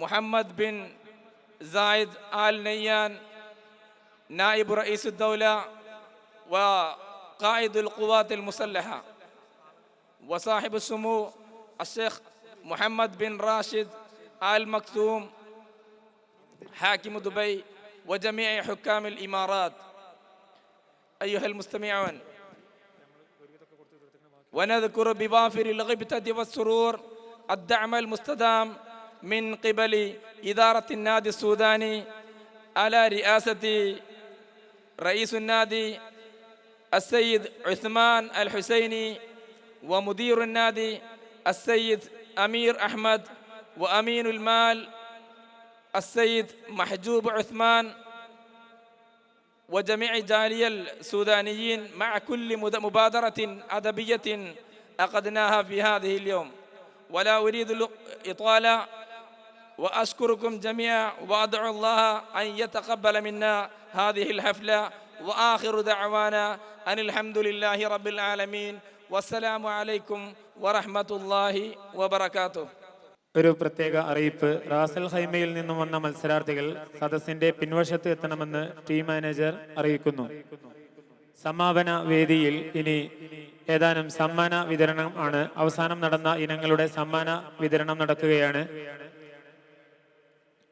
محمد بن زايد آل نيان نائب رئيس الدولة وقائد القوات المسلحة وصاحب السمو الشيخ محمد بن راشد آل مكتوم حاكم دبي وجميع حكام الإمارات. أيها المستمعون ونذكر بوافر الغبطة والسرور الدعم المستدام من قبل إدارة النادي السوداني على رئاسة رئيس النادي السيد عثمان الحسيني ومدير النادي السيد أمير أحمد وأمين المال السيد محجوب عثمان وجميع جالية السودانيين مع كل مبادرة أدبية عقدناها في هذه اليوم. ولا أريد الإطالة وأشكركم جميعا وأدعو الله أن يتقبل منا هذه الحفلة وآخر دعوانا أن الحمد لله رب العالمين والسلام عليكم ورحمة الله وبركاته ഒരു പ്രത്യേക അറിയിപ്പ് റാസൽ ഹൈമയിൽ നിന്നും വന്ന മത്സരാർത്ഥികൾ സദസ്സിന്റെ പിൻവശത്ത് എത്തണമെന്ന് ടീം മാനേജർ അറിയിക്കുന്നു സമാപന വേദിയിൽ ഇനി ഏതാനും സമ്മാന വിതരണം ആണ് അവസാനം നടന്ന ഇനങ്ങളുടെ സമ്മാന വിതരണം നടക്കുകയാണ്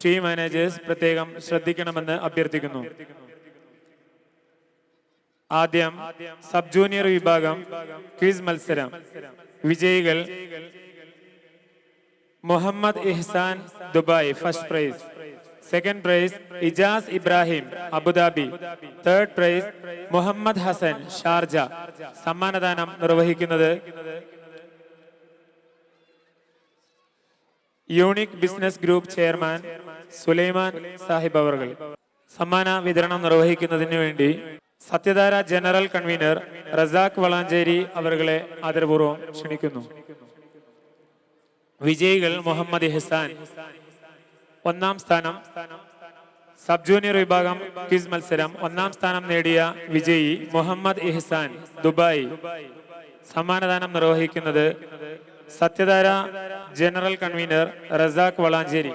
ടീം മാനേജേഴ്സ് പ്രത്യേകം ശ്രദ്ധിക്കണമെന്ന് അഭ്യർത്ഥിക്കുന്നു. ആദ്യം സബ് ജൂനിയർ വിഭാഗം ക്വിസ് മത്സരം. വിജയികൾ Muhammad Ihsan Dubai first prize second prize Ijas Ibrahim Abu Dhabi. Third prize Muhammad Hasan Sharjah. സമ്മാനദാനം നിർവഹിക്കുന്നത് unique business group chairman Sulaiman Sahib അവർകൾ. സമ്മാന വിതരണം നിർവഹിക്കുന്നതിന് വേണ്ടി സത്യധാര ജനറൽ കൺവീനർ റസാഖ് വളാഞ്ചേരി അവരെ ആദരപൂർവം ക്ഷണിക്കുന്നു. വിജയികൾ മുഹമ്മദ് ഇഹ്സാൻ. ഒന്നാം സ്ഥാനം സബ് ജൂനിയർ വിഭാഗം ക്വിസ് മത്സരം ഒന്നാം സ്ഥാനം നേടിയ വിജയി മുഹമ്മദ് ഇഹ്സാൻ ദുബായ്. സമ്മാനദാനം നിർവഹിക്കുന്നത് സത്യധാര ജനറൽ കൺവീനർ റസാഖ് വളാഞ്ചേരി.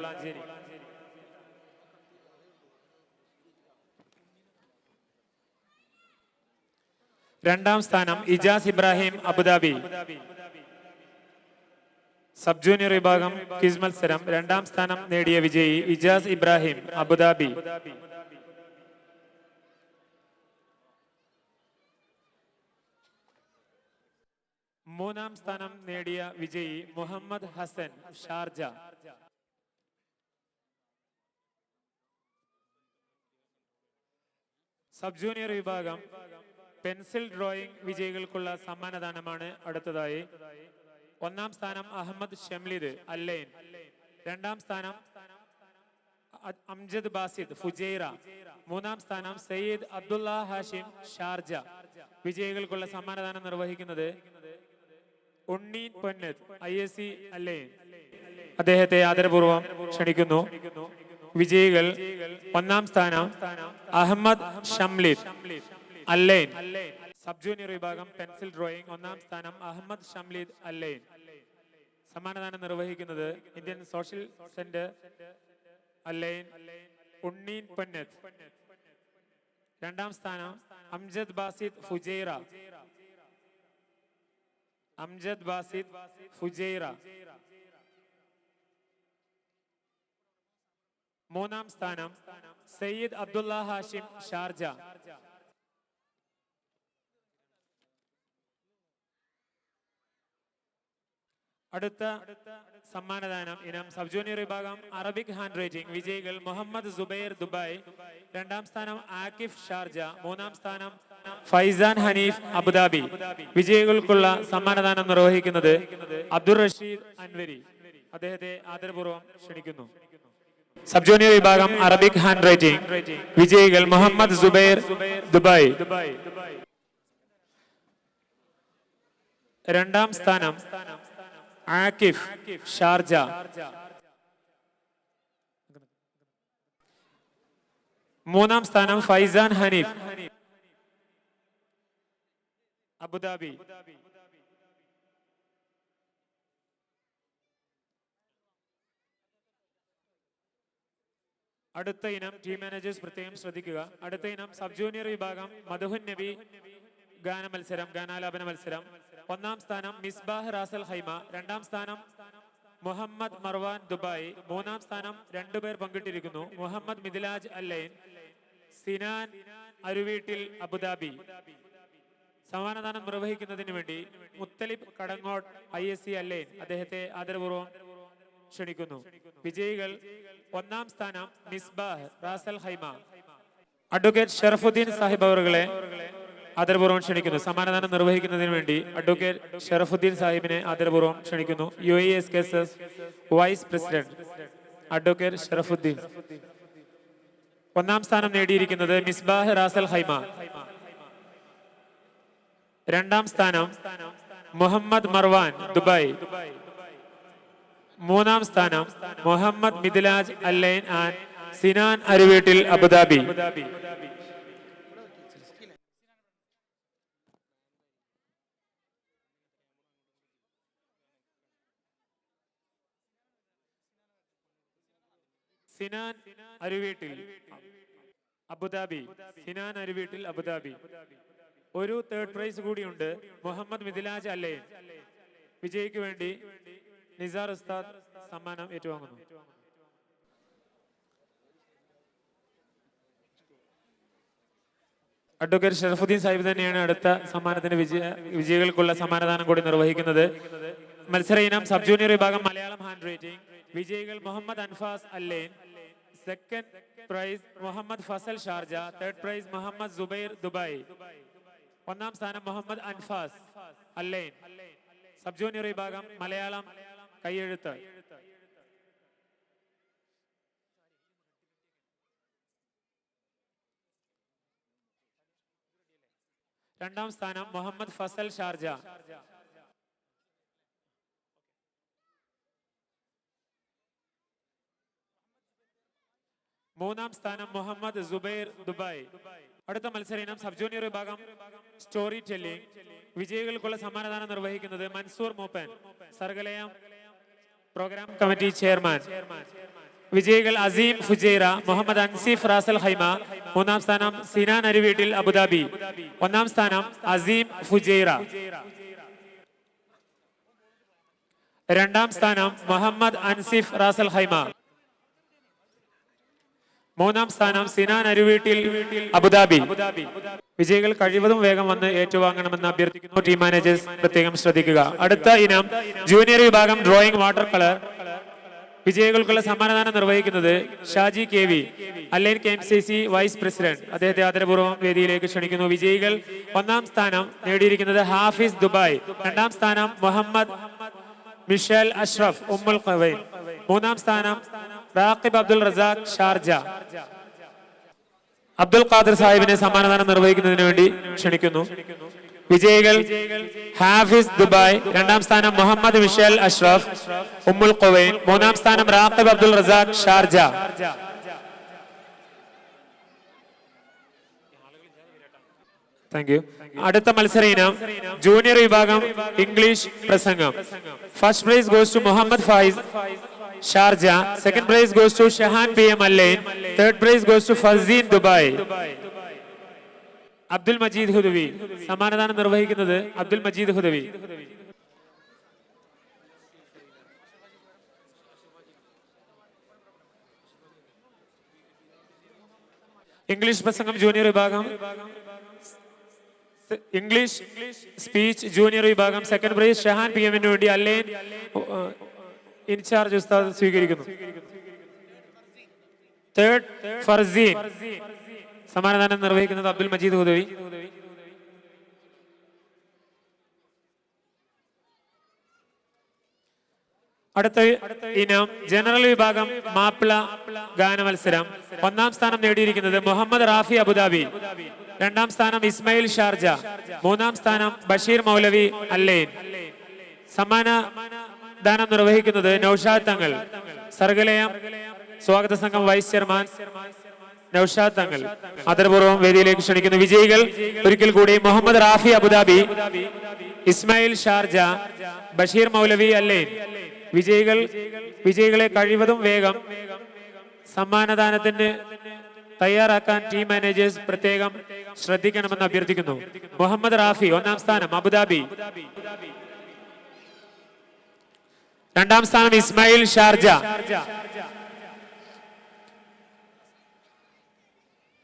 രണ്ടാം സ്ഥാനം Ijas Ibrahim Abu Dhabi. Sub junior വിഭാഗം ക്വിസ് മത്സരം രണ്ടാം സ്ഥാനം നേടിയ വിജയി ഇജാസ് ഇബ്രാഹിം അബുദാബി. മൂന്നാം സ്ഥാനം നേടിയ വിജയി Muhammad Hasan Sharjah. Sub junior വിഭാഗം പെൻസിൽ ഡ്രോയിങ് വിജയികൾക്കുള്ള സമ്മാനദാനമാണ് അടുത്തതായി. ഒന്നാം സ്ഥാനം അഹമ്മദ് ഷംലിദ് അല്ലൈൻ. രണ്ടാം സ്ഥാനം അംജദ് ബാസിദ് ഫുജൈറ. മൂന്നാം സ്ഥാനം സയ്യിദ് അബ്ദുള്ള ഹാഷിം ഷാർജ. വിജയികൾക്കുള്ള സമ്മാനദാനം നിർവഹിക്കുന്നത് Unni Ponnath I S C Al Ain. അദ്ദേഹത്തെ ആദരപൂർവം ക്ഷണിക്കുന്നു. വിജയികൾ ഒന്നാം സ്ഥാനം Ahmed Shamlid. Al Ain. Sub junior വിഭാഗം പെൻസിൽ ഡ്രോയിങ് ഒന്നാം സ്ഥാനം അഹമ്മദ് ഷംലീദ് അല്ലൈൻ. സമ്മാനദാനം നിർവഹിക്കുന്നത് Indian social centre Al Ain Unni Ponnath രണ്ടാം സ്ഥാനം അംജദ് ബാസിദ് ഫുജൈറ. അംജദ് ബാസിദ് ഫുജൈറ. മൂന്നാം സ്ഥാനം സയ്യിദ് അബ്ദുള്ള ഹാഷിം ഷാർജ. അടുത്ത സമ്മാനദാനം ഇനം സബ് ജൂനിയർ വിഭാഗം അറബിക് ഹാൻഡ് റൈറ്റിംഗ് വിജയികൾ മുഹമ്മദ് സുബൈർ ദുബായ്. രണ്ടാം സ്ഥാനം ആകിഫ് ഷാർജ മൂന്നാം സ്ഥാനം ഫൈസാൻ ഹനീഫ് അബുദാബി. വിജയികൾക്കുള്ള സമ്മാനദാനം നിർവഹിക്കുന്നത് അബ്ദുൾ റഷീദ് അൻവരി. അദ്ദേഹത്തെ ആദരപൂർവം ക്ഷണിക്കുന്നു. സബ് ജൂനിയർ വിഭാഗം അറബിക് ഹാൻഡ് റൈറ്റിംഗ് വിജയികൾ മുഹമ്മദ് സുബൈർ ദുബായ്. രണ്ടാം സ്ഥാനം ആകിഫ് ഷാർജ. മൂന്നാം സ്ഥാനം ഫൈസാൻ ഹനീഫ്. അബുദാബി. അടുത്ത ഇനം ടീം മാനേജേഴ്സ് പ്രത്യേകം ശ്രദ്ധിക്കുക. അടുത്ത ഇനം സബ് ജൂനിയർ വിഭാഗം മധുഹുൻ നബി ഗാന മത്സരം ഗാനാലാപന മത്സരം. ഒന്നാം സ്ഥാനം മിസ്ബാഹ് റാസൽ ഹൈമ രണ്ടാം സ്ഥാനം മുഹമ്മദ് മർവാൻ ദുബായ് മൂന്നാം സ്ഥാനം രണ്ടുപേർ പങ്കിട്ടിരിക്കുന്നു Muhammad Mithilaj Al Ain Sinan Aruveettil Abu Dhabi. സമ്മാനദാനം നിർവഹിക്കുന്നതിന് വേണ്ടി Muthalib Kadangot I S C Al Ain അദ്ദേഹത്തെ ആദരപൂർവം ക്ഷണിക്കുന്നു. വിജയികൾ ഒന്നാം സ്ഥാനം Misbah Ras al Khaimah. Advocate Sharafuddin Sahib അവറുകളെ ആദരപൂർവം ക്ഷണിക്കുന്നു. സമ്മാനദാനം നിർവഹിക്കുന്നതിന് വേണ്ടി അഡ്വക്കേറ്റ് ഷറഫുദ്ദീൻ സാഹിബിനെ ആദരപൂർവം ക്ഷണിക്കുന്നു. U A S K S vice president advocate Sharafuddin. ഒന്നാം സ്ഥാനം നേടിയിരിക്കുന്നത് മിസ്ബാഹ് റാസൽ ഹൈമ. രണ്ടാം സ്ഥാനം മുഹമ്മദ് മർവാൻ ദുബായ്. മൂന്നാം സ്ഥാനം Muhammad Mithilaj Al Ain and Sinan Aruveettil Abu Dhabi. Sinan Aruveettil. Abu Dhabi. Sinan Aruveettil Abu Dhabi. ഒരു തേർഡ് പ്രൈസ് കൂടിയുണ്ട് മുഹമ്മദ് മിഥിലാജ് അല്ലേ വിജയ്ക്ക് വേണ്ടി നിസാർ ഉസ്താദ് സമ്മാനം ഏറ്റുവാങ്ങുന്നു. അഡ്വക്കേറ്റ് ഷറഫുദ്ദീൻ സാഹിബ് തന്നെയാണ് അടുത്ത സമ്മാനത്തിന് വിജയ വിജയികൾക്കുള്ള സമ്മാനദാനം കൂടി നിർവഹിക്കുന്നത്. മത്സര ഇനം സബ് ജൂനിയർ വിഭാഗം മലയാളം ഹാൻഡ് റൈറ്റിംഗ്. വിജയികൾ Muhammad Anfas Al Ain second prize Muhammad Fasal Sharjah third prize Muhammad Subair Dubai. ഒന്നാം സ്ഥാനം Muhammad Anfas Al Ain sub junior വിഭാഗം മലയാളം കൈയെഴുത്ത്. രണ്ടാം സ്ഥാനം മുഹമ്മദ് ഫസൽ ഷാർജ. മൂന്നാം സ്ഥാനം മുഹമ്മദ് സുബൈർ ദുബായ്. അടുത്ത മത്സര ഇനം സബ് ജൂനിയർ വിഭാഗം സ്റ്റോറി ടെല്ലിംഗ് വിജയികൾക്കുള്ള സമ്മാനദാനം നിർവഹിക്കുന്നത് Mansoor Mooppan Sargalayam programme committee chairman വിജയികൾ Aseem Fujairah Muhammad Ansif Ras al Khaimah മൂന്നാം സ്ഥാനം സിനാൻ അരുവീട്ടിൽ അബുദാബി ഒന്നാം സ്ഥാനം അസീം ഫുജൈറ. രണ്ടാം സ്ഥാനം മുഹമ്മദ് അൻസിഫ് റാസൽ ഹൈമ. മൂന്നാം സ്ഥാനം സിനാൻ അരുവീട്ടിൽ അബുദാബി. വിജയികൾ കഴിവതും വേഗം വന്ന് ഏറ്റുവാങ്ങണമെന്ന് അഭ്യർത്ഥിക്കുന്നു ടീം മാനേജേഴ്സ് പ്രത്യേകം ശ്രദ്ധിക്കുക. അടുത്ത ഇനം ജൂനിയർ വിഭാഗം ഡ്രോയിങ് വാട്ടർ കളർ വിജയികൾക്കുള്ള സമ്മാനദാനം നിർവഹിക്കുന്നത് Shaji K V. Al Ain K M C C vice president അദ്ദേഹത്തെ ആദരപൂർവം വേദിയിലേക്ക് ക്ഷണിക്കുന്നു. വിജയികൾ ഒന്നാം സ്ഥാനം നേടിയിരിക്കുന്നത് ഹാഫിസ് ദുബായ്. രണ്ടാം സ്ഥാനം മുഹമ്മദ് മിഷേൽ അഷ്റഫ് ഉമ്മുൽ ഖവൈൻ. മൂന്നാം സ്ഥാനം റാഖിബ് അബ്ദുൾ റസാഖ് ഷാർജ. അബ്ദുൽ ഖാദർ സാഹിബിനെ സമ്മാനദാനം നിർവഹിക്കുന്നതിന് വേണ്ടി ക്ഷണിക്കുന്നു. വിജയികൾ ഹാഫിസ് ദുബായ് രണ്ടാം സ്ഥാനം മുഹമ്മദ് മിഷേൽ അഷ്റഫ് ഉമ്മുൽ ഖുവൈൻ മൂന്നാം സ്ഥാനം Raqib Abdul Razak Sharjah. Thank you അടുത്ത മത്സര ഇനം ജൂനിയർ വിഭാഗം ഇംഗ്ലീഷ് പ്രസംഗം. First prize goes to Muhammad Faiz. Sharjah second prize goes to Shahan P M Al Ain third prize goes to Faseen Dubai. Abdul Majeed Hudawi സമ്മാനദാനം നിർവഹിക്കുന്നത് Abdul Majeed Hudawi. English പ്രസംഗം junior വിഭാഗം. English speech junior വിഭാഗം. Second prize Shahan P എമ്മിന് വേണ്ടി Al Ain in charge ഉസ്താദ് സ്വീകരിക്കുന്നു. Third Farseen സമ്മാനദാനം നിർവഹിക്കുന്നത് അബ്ദുൽ മജീദ് ഉദവി. അടുത്ത ഇനം ജനറൽ വിഭാഗം മാപ്പിള ഗാന മത്സരം ഒന്നാം സ്ഥാനം നേടിയിരിക്കുന്നത് മുഹമ്മദ് റാഫി അബുദാബി. രണ്ടാം സ്ഥാനം ഇസ്മയിൽ ഷാർജ. മൂന്നാം സ്ഥാനം ബഷീർ മൗലവി അല്ലൈൻ. സമ്മാന ദാനം നിർവഹിക്കുന്നത് നൌഷാദ് തങ്ങൾ. സർഗലയം സ്വാഗത സംഘം വൈസ് ചെയർമാൻ നൌഷാദ് തങ്ങൾ. ആദരപൂർവം വേദിയിലേക്ക് ക്ഷണിക്കുന്നു വിജയികൾ ഒരിക്കൽ കൂടി Muhammad Rafi Abu Dhabi Ismail Sharjah Basheer Moulavi അല്ലേ? വിജയികൾ വിജയികളെ കഴിവതും വേഗം സമ്മാനദാനത്തിന് തയ്യാറാക്കാൻ ടീം മാനേജേഴ്സ് പ്രത്യേകം ശ്രദ്ധിക്കണമെന്ന് അഭ്യർത്ഥിക്കുന്നു. മുഹമ്മദ് റാഫി ഒന്നാം സ്ഥാനം അബുദാബി. രണ്ടാം സ്ഥാനം ഇസ്മായിൽ ഷാർജ.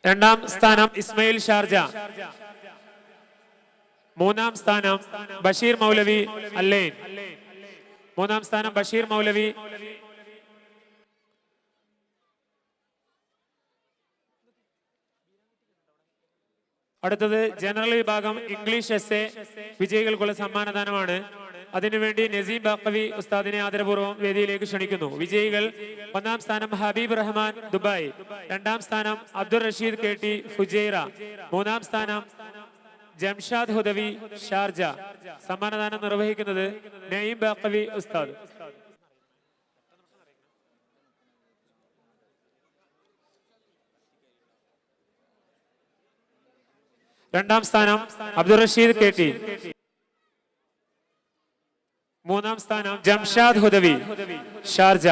രണ്ടാം സ്ഥാനം ഇസ്മായിൽ ഷാർജ. മൂന്നാം സ്ഥാനം ബഷീർ മൗലവി അല്ലേൻ മൂന്നാം സ്ഥാനം ബഷീർ മൗലവി. അടുത്തത് ജനറൽ വിഭാഗം ഇംഗ്ലീഷ് എസ് എ വിജയികൾക്കുള്ള സമ്മാനദാനമാണ്. അതിനുവേണ്ടി നസീം ബാക്കവി ഉസ്താദിനെ ആദരപൂർവം വേദിയിലേക്ക് ക്ഷണിക്കുന്നു. വിജയികൾ ഒന്നാം സ്ഥാനം ഹബീബ് റഹ്മാൻ ദുബായ്. രണ്ടാം സ്ഥാനം Abdul Rasheed K T Fujairah. മൂന്നാം സ്ഥാനം ജംഷാദ് ഹുദവി ഷാർജ. സമ്മാനദാനം നിർവഹിക്കുന്നത് നയീം ബാക്കവി ഉസ്താദ്. രണ്ടാം സ്ഥാനം അബ്ദുൾ റഷീദ് കെ ടി. മൂന്നാം സ്ഥാനം ജംഷാദ് ഹുദവി ഷാർജ.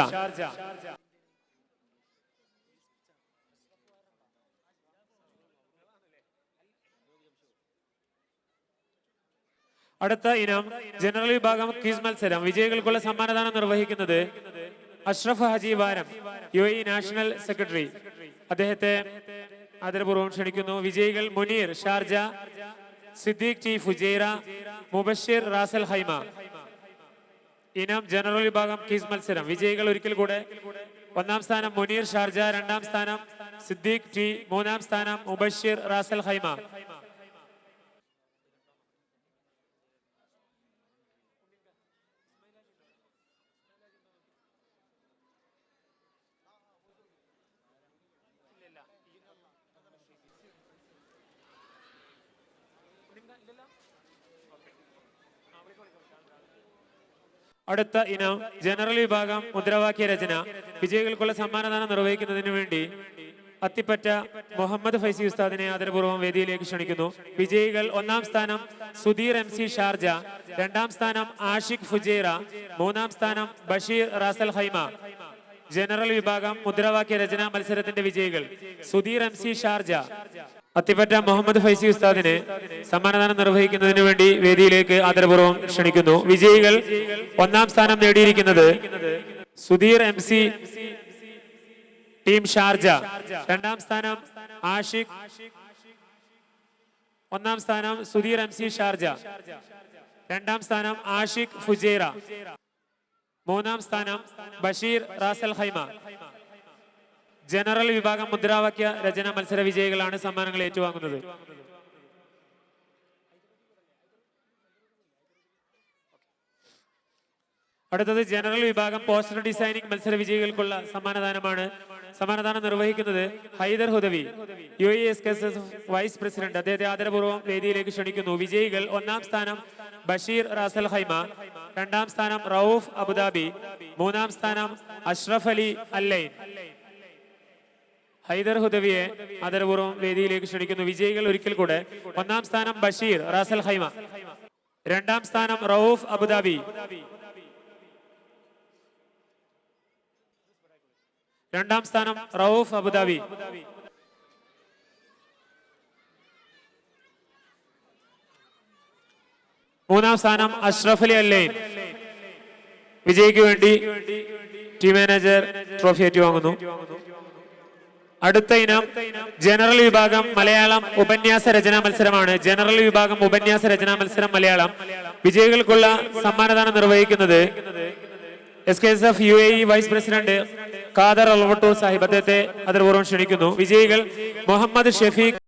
അടുത്ത ഇനം ജനറൽ വിഭാഗം ക്വിസ് മത്സരം. വിജയികൾക്കുള്ള സമ്മാനദാനം നിർവഹിക്കുന്നത് അഷ്റഫ് ഹജി വാരം യു എ നാഷണൽ സെക്രട്ടറി. അദ്ദേഹത്തെ ആദരപൂർവം ക്ഷണിക്കുന്നു. വിജയികൾ Muneer Sharjah Siddique T. Fujairah Mubashir Ras Al Khaimah. ഇനം ജനറൽ വിഭാഗം ക്വിസ് മത്സരം. വിജയികൾ ഒരിക്കൽ കൂടെ. ഒന്നാം സ്ഥാനം മുനീർ ഷാർജ രണ്ടാം സ്ഥാനം സിദ്ദീഖ് ടി മൂന്നാം സ്ഥാനം മുബഷീർ റാസൽ ഹൈമ. അടുത്ത ഇനം ജനറൽ വിഭാഗം മുദ്രാവാക്യ രചന. വിജയികൾക്കുള്ള സമ്മാനദാനം നിർവഹിക്കുന്നതിന് വേണ്ടി അത്തിപ്പറ്റ മുഹമ്മദ് ഫൈസി ഉസ്താദിനെ ആദരപൂർവം വേദിയിലേക്ക് ക്ഷണിക്കുന്നു. വിജയികൾ ഒന്നാം സ്ഥാനം സുധീർ എം സി ഷാർജ രണ്ടാം സ്ഥാനം ആഷിഖ് ഫുജേറ മൂന്നാം സ്ഥാനം ബഷീർ റാസൽ ഹൈമ. ജനറൽ വിഭാഗം മുദ്രാവാക്യ രചനാ മത്സരത്തിന്റെ വിജയികൾ. Sudheer M C Sharjah Athippatta Muhammad Faizy ഉസ്താദിനെ സമ്മാനദാനം നിർവഹിക്കുന്നതിന് വേണ്ടി വേദിയിലേക്ക് ആദരപൂർവം ക്ഷണിക്കുന്നു. വിജയികൾ ഒന്നാം സ്ഥാനം നേടിയിരിക്കുന്നത് Sudheer M C team Sharjah. രണ്ടാം സ്ഥാനം ആഷിഖ് ഒന്നാം സ്ഥാനം സുധീർ എം സി ഷാർജ. രണ്ടാം സ്ഥാനം ആഷിഖ് ഫുജൈറ. മൂന്നാം സ്ഥാനം ബഷീർ റാസൽ ഹൈമ ജനറൽ വിഭാഗം മുദ്രാവാക്യ രചന മത്സര വിജയികളാണ് സമ്മാനങ്ങൾ ഏറ്റുവാങ്ങുന്നത്. അടുത്തത് ജനറൽ വിഭാഗം പോസ്റ്റർ ഡിസൈനിങ് മത്സര വിജയികൾക്കുള്ള സമ്മാനദാനമാണ്. സമ്മാനദാനം നിർവഹിക്കുന്നത് Haidar Hudawi U A S K S vice president. അദ്ദേഹത്തെ ആദരപൂർവം വേദിയിലേക്ക് ക്ഷണിക്കുന്നു. വിജയികൾ ഒന്നാം സ്ഥാനം ബഷീർ റാസൽ ഹൈമ രണ്ടാം സ്ഥാനം റൌഫ് അബുദാബി മൂന്നാം സ്ഥാനം അഷ്റഫ് അലി അല്ലൈൻ. ഹൈദർ ഹുദവിയെ ആദരപൂർവം വേദിയിലേക്ക് ക്ഷണിക്കുന്നു. വിജയികൾ ഒരിക്കൽ കൂടെ. ഒന്നാം സ്ഥാനം ബഷീർ റാസൽ ഹൈമ. രണ്ടാം സ്ഥാനം റൌഫ് അബുദാബി. രണ്ടാം സ്ഥാനം റൌഫ് അബുദാബി. മൂന്നാം സ്ഥാനം അഷ്റഫ് അലി അല്ലേ? വിജയിക്ക് വേണ്ടി ടീം മാനേജർ ട്രോഫി ഏറ്റുവാങ്ങുന്നു. അടുത്ത ഇനം ജനറൽ വിഭാഗം മലയാളം ഉപന്യാസ രചനാ മത്സരമാണ്. ജനറൽ വിഭാഗം ഉപന്യാസ രചനാ മത്സരം മലയാളം. വിജയികൾക്കുള്ള സമ്മാനദാനം നിർവഹിക്കുന്നത് S K S F U A vice president Khader Alvattoor Sahib. അദ്ദേഹത്തെ അതിർപൂർവം ക്ഷണിക്കുന്നു. വിജയികൾ മുഹമ്മദ് ഷെഫീഖ്